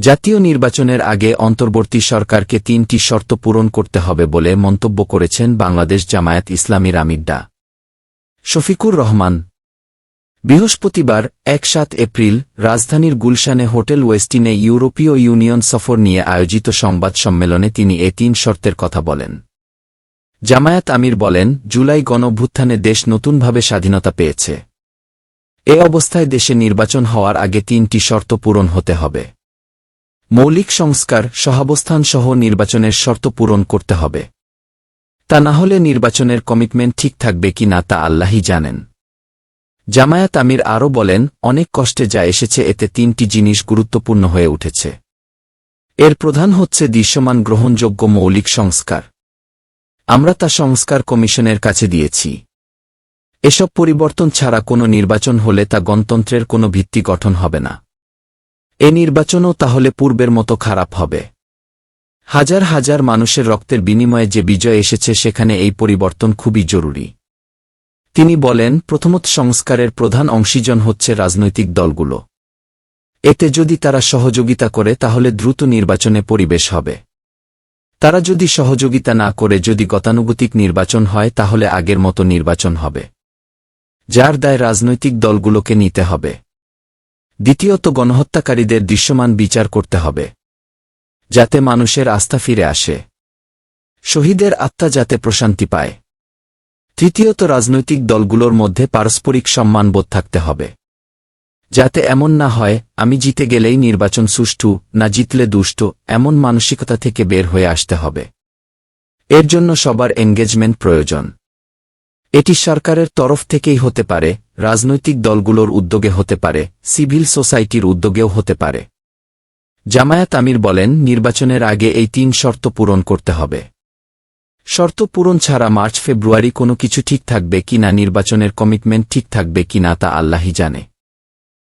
জাতীয় নির্বাচনের আগে অন্তর্বর্তী সরকারকে তিনটি শর্ত পূরণ করতে হবে বলে মন্তব্য করেছেন বাংলাদেশ জামায়াত ইসলামীর আমির ডা। শফিকুর রহমান। বৃহস্পতিবার এক সাত এপ্রিল, রাজধানীর গুলশানে হোটেল ওয়েস্টিনে ইউরোপীয় ইউনিয়ন সফর নিয়ে আয়োজিত সংবাদ সম্মেলনে তিনি এ তিন শর্তের কথা বলেন। জামায়াত আমির বলেন, জুলাই গণভ্যুত্থানে দেশ নতুনভাবে স্বাধীনতা পেয়েছে। এ অবস্থায় দেশে নির্বাচন হওয়ার আগে তিনটি শর্ত পূরণ হতে হবে। মৌলিক সংস্কার সহাবস্থান সহ নির্বাচনের শর্ত পূরণ করতে হবে। তা না হলে নির্বাচনের কমিটমেন্ট ঠিক থাকবে কি না তা আল্লাহই জানেন। জামায়াত আমির আরও বলেন, অনেক কষ্টে যা এসেছে এতে তিনটি জিনিস গুরুত্বপূর্ণ হয়ে উঠেছে। এর প্রধান হচ্ছে দৃশ্যমান গ্রহণযোগ্য মৌলিক সংস্কার। আমরা তা সংস্কার কমিশনের কাছে দিয়েছি। এসব পরিবর্তন ছাড়া কোনো নির্বাচন হলে তা গণতন্ত্রের কোনো ভিত্তি গঠন হবে না। এ নির্বাচনও তাহলে পূর্বের মতো খারাপ হবে। হাজার হাজার মানুষের রক্তের বিনিময়ে যে বিজয় এসেছে সেখানে এই পরিবর্তন খুবই জরুরি। তিনি বলেন, প্রথমত সংস্কারের প্রধান অংশীজন হচ্ছে রাজনৈতিক দলগুলো। এতে যদি তারা সহযোগিতা করে, তাহলে দ্রুত নির্বাচনে পরিবেশ হবে। তারা যদি সহযোগিতা না করে, যদি গতানুগতিক নির্বাচন হয়, তাহলে আগের মতো নির্বাচন হবে। যার দায় রাজনৈতিক দলগুলোকে নিতে হবে। দ্বিতীয়ত গণহত্যাকারীদের দৃশ্যমান বিচার করতে হবে, যাতে মানুষের আস্থা ফিরে আসে। শহীদের আত্মা যাতে প্রশান্তি পায়। তৃতীয়ত রাজনৈতিক দলগুলোর মধ্যে পারস্পরিক সম্মানবোধ থাকতে হবে। যাতে এমন না হয়, আমি জিতে গেলেই নির্বাচন সুষ্ঠু, না জিতলে দুষ্ট, এমন মানসিকতা থেকে বের হয়ে আসতে হবে। এর জন্য সবার এঙ্গেজমেন্ট প্রয়োজন। এটি সরকারের তরফ থেকেই হতে পারে, রাজনৈতিক দলগুলোর উদ্যোগে হতে পারে, সিভিল সোসাইটির উদ্যোগেও হতে পারে। জামায়াত আমির বলেন, নির্বাচনের আগে এই তিন শর্ত পূরণ করতে হবে। শর্ত পূরণ ছাড়া মার্চ ফেব্রুয়ারি কোনো কিছু ঠিক থাকবে কিনা, নির্বাচনের কমিটমেন্ট ঠিক থাকবে কিনা তা আল্লাহই জানে।